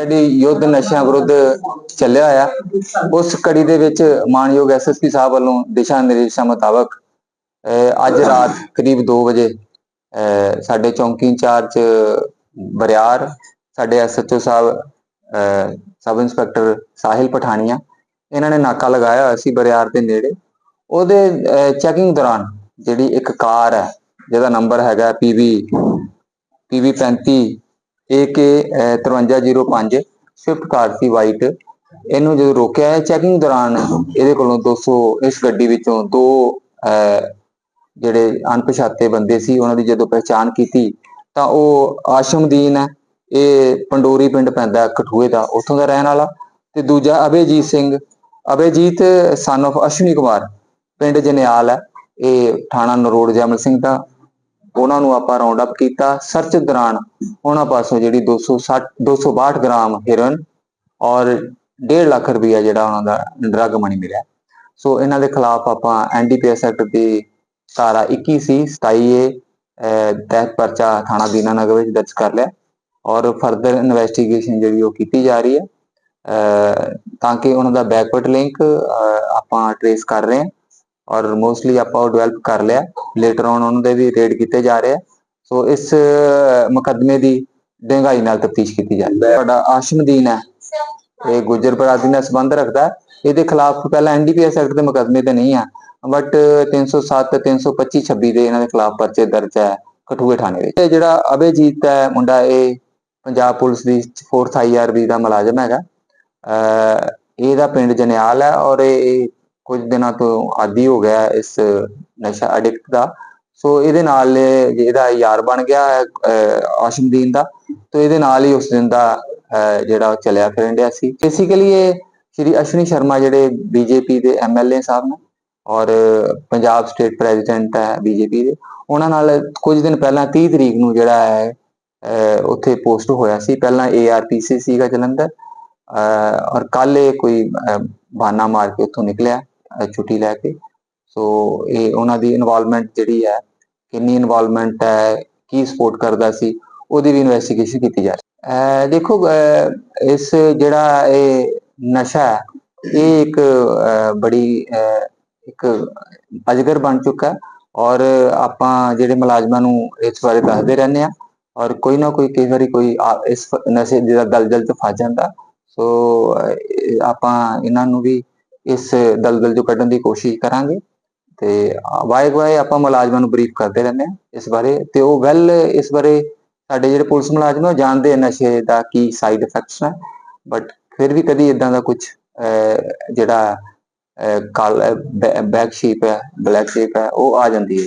ਜਿਹੜੀ ਯੁੱਧ ਨਸ਼ਿਆਂ ਵਿਰੁੱਧ ਚੱਲਿਆ ਆ। ਉਸ ਕੜੀ ਦੇ ਵਿੱਚ ਮਾਨਯੋਗ ਐਸਐਸਪੀ ਸਾਹਿਬ ਵੱਲੋਂ ਦਿਸ਼ਾ ਨਿਰਦੇਸ਼ਾਂ ਮੁਤਾਬਕ, ਅਹ, ਅੱਜ ਰਾਤ ਕਰੀਬ 2 ਵਜੇ ਸਾਡੇ ਚੌਂਕੀ ਇੰਚਾਰਜ ਬਰਿਆਰ, ਸਾਡੇ ਐਸਐਚਓ ਸਾਹਿਬ, ਅਹ, ਸਬ ਇੰਸਪੈਕਟਰ ਸਾਹਿਲ ਪਠਾਨੀਆ, ਇਹਨਾਂ ਨੇ ਨਾਕਾ ਲਗਾਇਆ ਹੋਇਆ ਸੀ ਬਰਿਆਰ ਦੇ ਨੇੜੇ। ਉਹਦੇ ਚੈਕਿੰਗ ਦੌਰਾਨ ਜਿਹੜੀ ਇੱਕ ਕਾਰ ਹੈ, ਜਿਹਦਾ ਨੰਬਰ ਹੈਗਾ PV PV 35 AK 5305 Swift car ਸੀ ਵਾਈਟ ਇਹਨੂੰ ਜਦੋਂ ਰੋਕਿਆ ਹੈ ਚੈਕਿੰਗ ਦੌਰਾਨ, ਇਹਦੇ ਕੋਲੋਂ 200 ਇਸ ਗੱਡੀ ਵਿੱਚੋਂ ਦੋ ਜਿਹੜੇ ਅਣਪਛਾਤੇ ਬੰਦੇ ਸੀ, ਉਹਨਾਂ ਦੀ ਜਦੋਂ ਪਹਿਚਾਣ ਕੀਤੀ, ਤਾਂ ਉਹ ਆਸ਼ਮਦੀਨ ਹੈ। ਇਹ ਪੰਡੋਰੀ ਪਿੰਡ ਪੈਂਦਾ ਕਠੂਏ ਦਾ, ਉੱਥੋਂ ਦਾ ਰਹਿਣ ਵਾਲਾ। ਤੇ ਦੂਜਾ ਅਭੇਜੀਤ ਸਿੰਘ। ਅਭੇਜੀਤ ਸਨ of ਅਸ਼ਵਨੀ ਕੁਮਾਰ, ਪਿੰਡ ਜਨਿਆਲ ਹੈ। ਇਹ ਥਾਣਾ ਨਰੋੜ ਜਮਲ ਸਿੰਘ ਦਾ। ਉਹਨਾਂ ਨੂੰ ਆਪਾਂ ਰਾਉਂਡ ਅਪ ਕੀਤਾ ਸਰਚ ਦੌਰਾਨ ਉਹਨਾਂ ਪਾਸੋਂ ਜਿਹੜੀ 260 262 ਗ੍ਰਾਮ ਹੈਰੋਇਨ ਔਰ 1.5 ਲੱਖ ਰੁਪਇਆ ਜਿਹੜਾ ਉਹਨਾਂ ਦਾ ਡਰੱਗ ਮਨੀ ਮਿਲਿਆ। ਸੋ ਇਹਨਾਂ ਦੇ ਖਿਲਾਫ ਆਪਾਂ ਐਨਡੀਪੀਐਸ ਐਕਟ ਦੀ ਧਾਰਾ 21 ਸੀ 27 ਏ ਤਹਿਤ ਪਰਚਾ ਥਾਣਾ ਦੀਨਾਨਗਰ ਵਿੱਚ ਦਰਜ ਕਰ ਲਿਆ ਔਰ ਫਰਦਰ ਇਨਵੈਸਟੀਗੇਸ਼ਨ ਜਿਹੜੀ ਉਹ ਕੀਤੀ ਜਾ ਰਹੀ ਹੈ। ਤਾਂ ਕਿ ਉਹਨਾਂ ਦਾ ਬੈਕਵਰਡ ਲਿੰਕ ਆਪਾਂ ਟਰੇਸ ਕਰ ਰਹੇ ਹਾਂ ਔਰ ਮੋਸਟਲੀ ਆਪਾਂ ਉਹ ਡਿਵੈਲਪ ਕਰ ਲਿਆ। ਲੇਟਰ ਔਨ ਉਹਨਾਂ ਦੇ ਵੀ ਰੇਡ ਕੀਤੇ ਜਾ ਰਹੇ ਆ। ਸੋ ਇਸ ਮੁਕੱਦਮੇ ਦੀ ਡੂੰਘਾਈ ਨਾਲ ਤਫਤੀਸ਼ ਕੀਤੀ ਜਾ ਰਹੀ ਹੈ। ਤੁਹਾਡਾ ਆਸ਼ਮਦੀਨ ਹੈ। ਇਹ ਗੁੱਜਰ ਬਰਾਦਰੀ ਨਾਲ ਸੰਬੰਧ ਰੱਖਦਾ ਹੈ। ਇਹਦੇ ਖਿਲਾਫ ਪਹਿਲਾਂ ਐਨਡੀਪੀਐਸ ਐਕਟ ਦੇ ਮੁਕੱਦਮੇ ਤੇ ਨਹੀਂ ਆ ਬਟ 307 325 26 ਦੇ ਇਹਨਾਂ ਦੇ ਖਿਲਾਫ ਪਰਚੇ ਦਰਜ ਹੈ ਕਠੂਏ ਥਾਣੇ ਵਿੱਚ। ਇਹ ਜਿਹੜਾ ਅਭੇਜੀਤ ਹੈ, ਮੁੰਡਾ ਇਹ ਪੰਜਾਬ ਪੁਲਿਸ ਦੀ 4th ਆਈਆਰਬੀ ਦਾ ਮੁਲਾਜ਼ਮ ਹੈਗਾ। ਅਹ, ਇਹਦਾ ਪਿੰਡ ਜਨਿਆਲ ਹੈ ਔਰ ਇਹ ਕੁਝ ਦਿਨਾਂ ਤੋਂ ਆਦੀ ਹੋ ਗਿਆ ਇਸ ਨਸ਼ਾ ਐਡਿਕਟ ਦਾ। ਸੋ ਇਹਦੇ ਨਾਲ ਇਹਦਾ ਯਾਰ ਬਣ ਗਿਆ ਹੈ ਆਸ਼ਮਦੀਨ ਦਾ। ਤੇ ਇਹਦੇ ਨਾਲ ਹੀ ਉਸ ਦਿਨ ਦਾ ਜਿਹੜਾ ਚਲਿਆ ਫਿਰਨ ਡਿਆ ਸੀ। ਬੇਸਿਕਲੀ ਇਹ ਸ਼੍ਰੀ ਅਸ਼ਵਨੀ ਸ਼ਰਮਾ ਜਿਹੜੇ ਬੀਜੇਪੀ ਦੇ ਐਮਐਲਏ ਸਾਹਿਬ ਨੇ ਔਰ ਪੰਜਾਬ ਸਟੇਟ ਪ੍ਰੈਜ਼ੀਡੈਂਟ ਹੈ ਬੀਜੇਪੀ ਦੇ, ਉਹਨਾਂ ਨਾਲ ਕੁਝ ਦਿਨ ਪਹਿਲਾਂ 30 ਤਰੀਕ ਨੂੰ ਜਿਹੜਾ ਹੈ, ਅਹ ਉੱਥੇ ਪੋਸਟ ਹੋਇਆ ਸੀ। ਪਹਿਲਾਂ ਏਆਰਪੀਸੀ ਸੀਗਾ ਜਲੰਧਰ, ਅਹ ਔਰ ਕੱਲ ਇਹ ਕੋਈ, ਅਹ ਬਹਾਨਾ ਮਾਰ ਕੇ ਉੱਥੋਂ ਨਿਕਲਿਆ। ਛੁੱਟੀ ਲੈ ਕੇ। ਸੋ ਇਹ ਉਹਨਾਂ ਦੀ ਇਨਵੋਲਵਮੈਂਟ ਜਿਹੜੀ ਹੈ, ਕਿੰਨੀ ਇਨਵੋਲਵਮੈਂਟ ਹੈ, ਕੀ ਸਪੋਰਟ ਕਰਦਾ ਸੀ, ਉਹਦੀ ਵੀ ਇਨਵੈਸਟੀਗੇਸ਼ਨ ਕੀਤੀ ਜਾ ਰਹੀ ਹੈ। ਦੇਖੋ ਇਸ ਜਿਹੜਾ ਇਹ ਨਸ਼ਾ ਹੈ, ਇਹ ਇੱਕ ਬੜੀ ਇੱਕ ਅਜਗਰ ਬਣ ਚੁੱਕਾ ਔਰ ਆਪਾਂ ਜਿਹੜੇ ਮੁਲਾਜ਼ਮਾਂ ਨੂੰ ਇਸ ਬਾਰੇ ਦੱਸਦੇ ਰਹਿੰਦੇ ਆ ਔਰ ਕੋਈ ਨਾ ਕੋਈ, ਕਈ ਵਾਰੀ ਕੋਈ ਆ- ਇਸ ਨਸ਼ੇ ਦਾ ਦਲਦਲ ਚ ਫਸ ਜਾਂਦਾ। ਸੋ ਆਪਾਂ ਇਹਨਾਂ ਨੂੰ ਵੀ ਇਸ ਦਲਦਲ ਚੋਂ ਕੱਢਣ ਦੀ ਕੋਸ਼ਿਸ਼ ਕਰਾਂਗੇ ਤੇ ਵਾਏ ਵਾਏ ਆਪਾਂ ਮੁਲਾਜ਼ਮਾਂ ਨੂੰ ਬਰੀਫ ਕਰਦੇ ਰਹਿੰਦੇ ਆ ਇਸ ਬਾਰੇ ਤੇ ਉਹ ਵੈਲ ਇਸ ਬਾਰੇ ਸਾਡੇ ਜਿਹੜੇ ਪੁਲਿਸ ਮੁਲਾਜ਼ਮ ਉਹ ਜਾਣਦੇ ਆ ਨਸ਼ੇ ਦਾ ਕੀ ਸਾਈਡ ਇਫੈਕਟਸ ਨੇ ਬਟ ਫਿਰ ਵੀ ਕਦੀ ਇਦਾਂ ਦਾ ਕੁਝ ਜਿਹੜਾ ਕਾਲ ਬੈਕ ਸ਼ੀਪ ਹੈ ਬਲੈਕ ਸ਼ੀਪ ਹੈ, ਉਹ ਆ ਜਾਂਦੀ ਹੈ